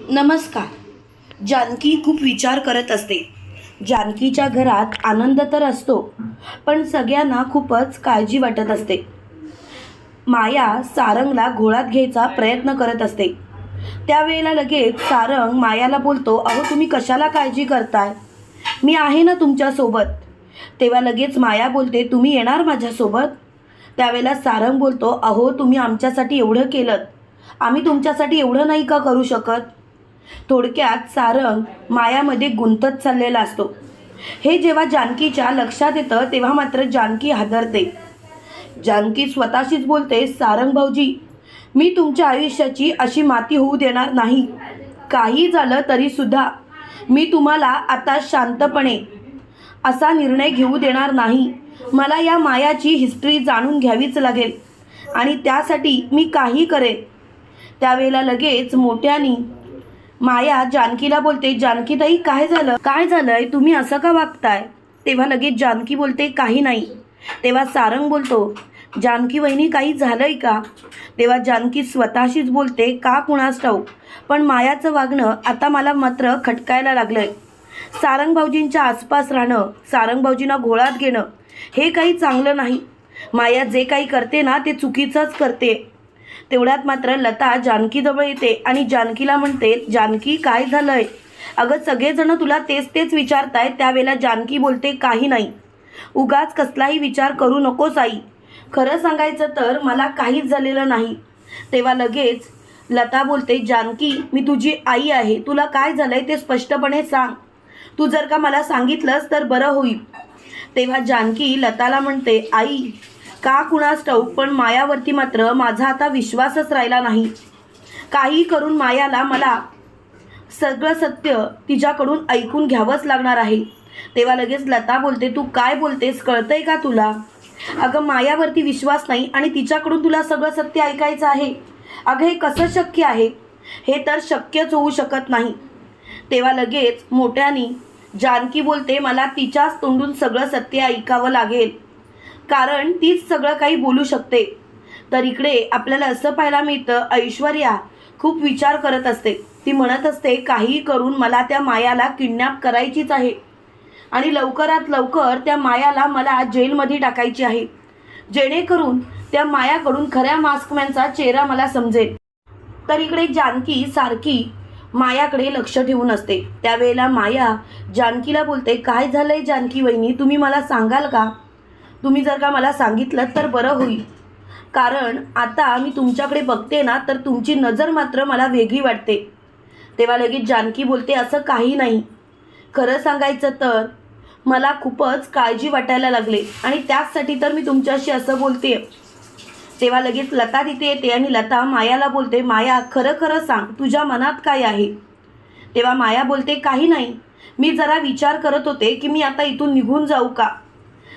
नमस्कार. जानकी खूप विचार करत असते. जानकीच्या घरात आनंद तर असतो पण सगळ्यांना खूपच काळजी वाटत असते. माया सारंगला घोळात घ्यायचा प्रयत्न करत असते. त्यावेळेला लगेच सारंग मायाला बोलतो अहो तुम्ही कशाला काळजी करताय? मी आहे ना तुमच्यासोबत तेव्हा लगेच माया बोलते तुम्ही येणार माझ्यासोबत त्यावेळेला सारंग बोलतो अहो तुम्ही आमच्यासाठी एवढं केलं आम्ही तुमच्यासाठी एवढं नाही का करू शकत? थोडक्यात सारंग मायामध्ये गुंतत चाललेला असतो. हे जेव्हा जानकीच्या लक्षात येतं तेव्हा मात्र जानकी हादरते. जानकी स्वतःशीच बोलते सारंग भाऊजी मी तुमच्या आयुष्याची अशी माती होऊ देणार नाही. काही झालं तरीसुद्धा मी तुम्हाला आता शांतपणे असा निर्णय घेऊ देणार नाही. मला या मायाची हिस्ट्री जाणून घ्यावीच लागेल आणि त्यासाठी मी काही करेन. त्यावेळेला लगेच मोठ्यानी माया जानकीला बोलते जानकीताई काय झालं? काय झालंय? तुम्ही असं का वागताय? तेव्हा लगेच जानकी बोलते काही नाही. तेव्हा सारंग बोलतो जानकी वहिनी काही झालंय का? तेव्हा जानकी स्वतःशीच बोलते का कुणास ठाऊक? पण मायाचं वागणं आता मला मात्र खटकायला लागलंय. सारंग भाऊजींच्या आसपास राहणं सारंग भाऊजींना घोळात घेणं हे काही चांगलं नाही. माया जे काही करते ना ते चुकीचंच करते. तेवढ्यात मात्र लता जानकीजवळ येते आणि जानकीला म्हणते जानकी काय झालंय? अगं सगळेजण तुला तेच तेच विचारतायत त्यावेळेला जानकी बोलते काही नाही. उगाच कसलाही विचार करू नकोस आई. खरं सांगायचं तर मला काहीच झालेलं नाही. तेव्हा लगेच लता बोलते जानकी मी तुझी आई आहे. तुला काय झालंय ते स्पष्टपणे सांग. तू जर का मला सांगितलंस तर बरं होईल. तेव्हा जानकी लताला म्हणते आई का कुणास ठाऊक पण मायावरती मात्र माझा आता विश्वासच राहिला नाही. काही करून मायाला मला सगळं सत्य तिच्याकडून ऐकून घ्यावंच लागणार आहे. तेव्हा लगेच लता बोलते तू काय बोलतेस? कळतंय का तुला? अगं मायावरती विश्वास नाही आणि तिच्याकडून तुला सगळं सत्य ऐकायचं आहे. अगं हे कसं शक्य आहे? हे तर शक्यच होऊ शकत नाही. तेव्हा लगेच मोठ्यानी जानकी बोलते मला तिच्याच तोंडून सगळं सत्य ऐकावं लागेल. कारण तीच सगळं काही बोलू शकते. तर इकडे आपल्याला असं पाहायला मिळतं ऐश्वर्या खूप विचार करत असते. ती म्हणत असते काहीही करून मला त्या मायाला किडनॅप करायचीच आहे. आणि लवकरात लवकर त्या मायाला मला जेलमध्ये टाकायची आहे. जेणेकरून त्या मायाकडून खऱ्या मास्कमॅनचा चेहरा मला समजेल. तर इकडे जानकी सारखी मायाकडे लक्ष ठेवून असते. त्यावेळेला माया जानकीला बोलते काय झालंय जानकी वहिनी? तुम्ही मला सांगाल का? तुम्ही जर का मला सांगितलं तर बरं होईल. कारण आता मी तुमच्याकडे बघते ना तर तुमची नजर मात्र मला वेगळी वाटते. तेव्हा लगेच जानकी बोलते असं काही नाही. खरं सांगायचं तर मला खूपच काळजी वाटायला लागले आणि त्याचसाठी तर मी तुमच्याशी असं बोलते तेव्हा लगेच लता तिथे येते आणि लता मायाला बोलते माया खरं खरं सांग तुझ्या मनात काय आहे? तेव्हा माया बोलते काही नाही. मी जरा विचार करत होते की मी आता इथून निघून जाऊ का?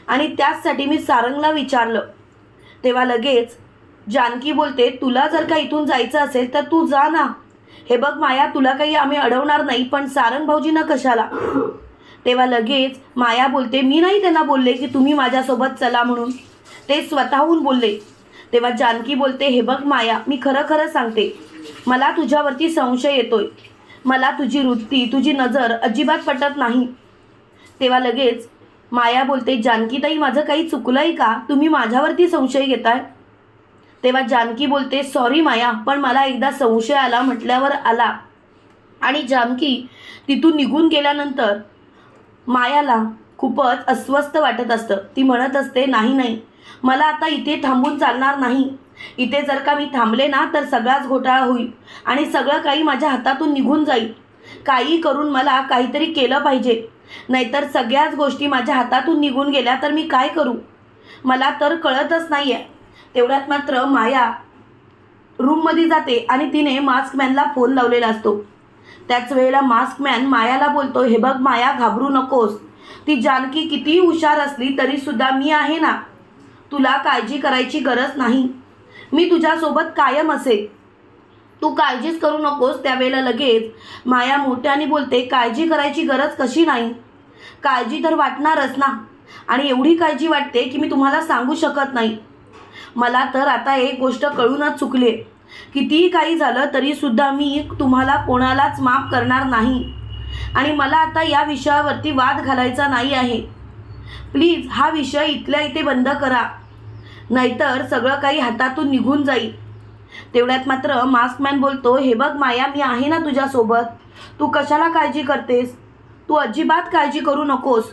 आणि त्याचसाठी मी सारंगला विचारलं. तेव्हा लगेच जानकी बोलते तुला जर का इथून जायचं असेल तर तू जा ना. हे बघ माया तुला काही आम्ही अडवणार नाही पण सारंग भाऊजींना कशाला? तेव्हा लगेच माया बोलते मी नाही त्यांना बोलले की तुम्ही माझ्यासोबत चला म्हणून. ते स्वतःहून बोलले. तेव्हा जानकी बोलते हे बघ माया मी खरं खरं सांगते. मला तुझ्यावरती संशय येतोय. मला तुझी वृत्ती तुझी नजर अजिबात पटत नाही. तेव्हा लगेच माया बोलते जानकीताई माझं काही चुकलंय का? तुम्ही माझ्यावरती संशय घेताय? तेव्हा जानकी बोलते सॉरी माया पण मला एकदा संशय आला म्हटल्यावर आला. आणि जानकी तिथून निघून गेल्यानंतर मायाला खूपच अस्वस्थ वाटत असतं. ती म्हणत असते नाही नाही मला आता इथे थांबून चालणार नाही. इथे जर का मी थांबले ना तर सगळाच घोटाळा होईल आणि सगळं काही माझ्या हातातून निघून जाईल. काही करून मला काहीतरी केलं पाहिजे. नाहीतर सगळ्याच गोष्टी माझ्या हातातून निघून गेल्या तर मी काय करू? मला तर कळतच नाही आहे तेवढ्यात मात्र माया रूममध्ये जाते आणि तिने मास्कमॅनला फोन लावलेला असतो. त्याच वेळेला मास्कमॅन मायाला बोलतो हे बघ माया घाबरू नकोस. ती जानकी कितीही हुशार असली तरीसुद्धा मी आहे ना. तुला काळजी करायची गरज नाही. मी तुझ्यासोबत कायम असेल. तू काळजीच करू नकोस त्यावेळेला लगेच. माया मोठ्याने बोलते काळजी करायची गरज कशी नाही? काळजी तर वाटणारच ना. आणि एवढी काळजी वाटते की मी तुम्हाला सांगू शकत नाही. मला तर आता एक गोष्ट कळूनच चुकली. आहे कितीही काही झालं तरीसुद्धा मी तुम्हाला कोणालाच माफ करणार नाही. आणि मला आता या विषयावरती वाद घालायचा नाही आहे. प्लीज हा विषय इथल्या इथे बंद करा. नाहीतर सगळं काही हातातून निघून जाईल. तेवढ्यात मात्र मास्कमॅन बोलतो हे बघ माया मी आहे ना तुझ्यासोबत. तू कशाला काळजी करतेस? तू अजिबात काळजी करू नकोस.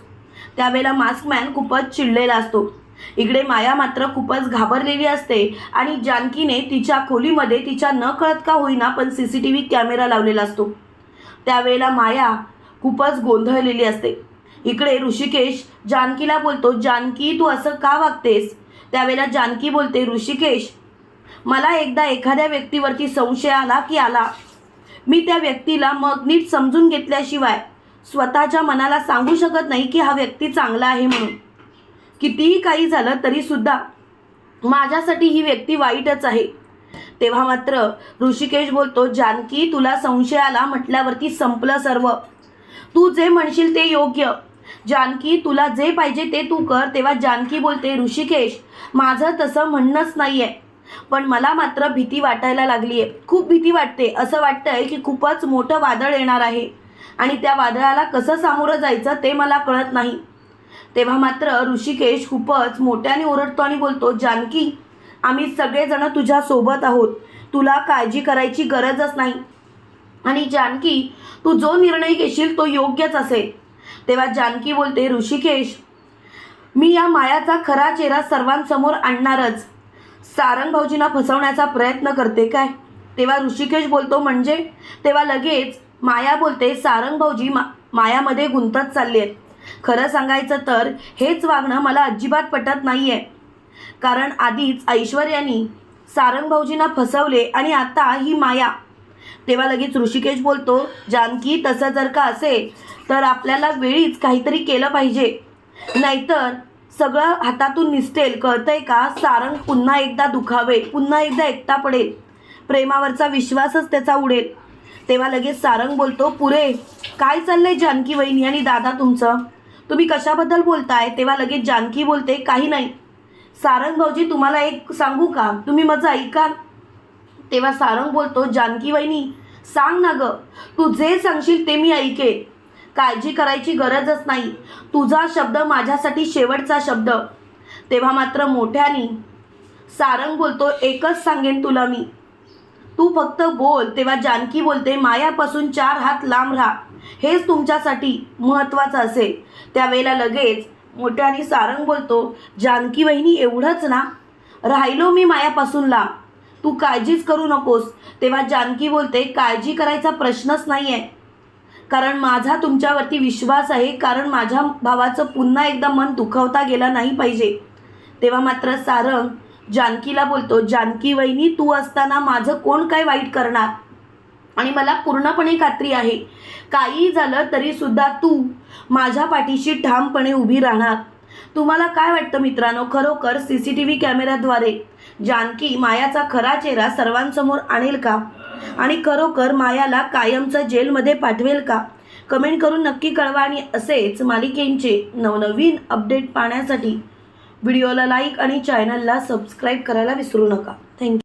त्यावेळेला मास्कमॅन खूपच चिडलेला असतो. इकडे माया मात्र खूपच घाबरलेली असते आणि जानकीने तिच्या खोलीमध्ये तिच्या न कळत का होईना पण C C T V camera लावलेला असतो. त्यावेळेला माया खूपच गोंधळलेली असते. इकडे ऋषिकेश जानकीला बोलतो जानकी तू असं का वागतेस? त्यावेळेला जानकी बोलते ऋषिकेश मला एकदा एखाद्या व्यक्तीवरती संशय आला की आला. मी त्या व्यक्तीला मग नीट समजून घेतल्याशिवाय स्वतःच्या मनाला सांगू शकत नाही की हा व्यक्ती चांगला आहे म्हणून. कितीही काही झालं तरीसुद्धा माझ्यासाठी ही व्यक्ती वाईटच आहे. तेव्हा मात्र ऋषिकेश बोलतो जानकी तुला संशय आला म्हटल्यावरती संपलं सर्व. तू जे म्हणशील ते योग्य. जानकी तुला जे पाहिजे ते तू कर. तेव्हा जानकी बोलते ऋषिकेश माझं तसं म्हणणंच नाही आहे पण मला मात्र भीती वाटायला लागली आहे खूप भीती वाटते. असं वाटतंय की खूपच मोठं वादळ येणार आहे. आणि त्या वादळाला कसं सामोरं जायचं ते मला कळत नाही. तेव्हा मात्र ऋषिकेश खूपच मोठ्याने ओरडतो आणि बोलतो जानकी आम्ही सगळेजण तुझ्या सोबत आहोत. तुला काळजी करायची गरजच नाही. आणि जानकी तू जो निर्णय घेशील तो योग्यच असेल. तेव्हा जानकी बोलते ऋषिकेश मी या मायाचा खरा चेहरा सर्वांसमोर आणणारच. सारंग भाऊजींना फसवण्याचा प्रयत्न करते काय? तेव्हा ऋषिकेश बोलतो म्हणजे? तेव्हा लगेच माया बोलते सारंग भाऊजी मा मायामध्ये गुंतत चालले आहेत खरं सांगायचं तर हेच वागणं मला अजिबात पटत नाही आहे कारण आधीच ऐश्वर्यानी सारंग भाऊजींना फसवले आणि आता ही माया. तेव्हा लगेच ऋषिकेश बोलतो जानकी तसं जर का असेल तर आपल्याला वेळीच काहीतरी केलं पाहिजे. नाहीतर सगळं हातातून निसटेल कळतंय का? सारंग पुन्हा एकदा दुखावे पुन्हा एकदा एकटा पडेल. प्रेमावरचा विश्वासच त्याचा उडेल. तेव्हा लगेच सारंग बोलतो पुरे काय चाललंय जानकी वहिनी आणि दादा तुमचं? तुम्ही कशाबद्दल बोलताय? तेव्हा लगेच जानकी बोलते काही नाही. सारंग भाऊजी तुम्हाला एक सांगू का? तुम्ही माझं ऐका. तेव्हा सारंग बोलतो जानकी वहिनी सांग ना ग. तू जे सांगशील ते मी ऐकेन. काळजी करायची गरजच नाही. तुझा शब्द माझ्यासाठी शेवटचा शब्द. तेव्हा मात्र मोठ्याने सारंग बोलतो एकच सांगेन तुला मी. तू फक्त बोल तेव्हा जानकी बोलते मायापासून चार हात लांब राहा. हेच तुमच्यासाठी महत्त्वाचं असेल. त्यावेळेला लगेच मोठ्याने सारंग बोलतो जानकी वहिनी एवढंच ना. राहिलो मी मायापासून लांब तू काळजीच करू नकोस. तेव्हा जानकी बोलते काळजी करायचा प्रश्नच नाही आहे कारण माझा तुमच्यावरती विश्वास आहे कारण माझ्या भावाचं पुन्हा एकदा मन दुखवता गेलं नाही पाहिजे. तेव्हा मात्र सारंग जानकीला बोलतो जानकी वहिनी तू असताना माझं कोण काय वाईट करणार? आणि मला पूर्णपणे खात्री आहे. काही झालं तरी सुद्धा तू माझ्या पाठीशी ठामपणे उभी राहणार. तुम्हाला काय वाटतं मित्रांनो? खरोखर सी सी टी व्ही कॅमेऱ्याद्वारे जानकी मायाचा खरा चेहरा सर्वांसमोर आणेल का? आणि खरोखर मायाला कायमचं जेलमध्ये पाठवेल का? कमेंट करून नक्की कळवा आणि असेच मालिकेंचे नवनवीन अपडेट पाहण्यासाठी व्हिडिओला लाईक आणि चॅनलला सबस्क्राईब करायला विसरू नका. थँक्यू.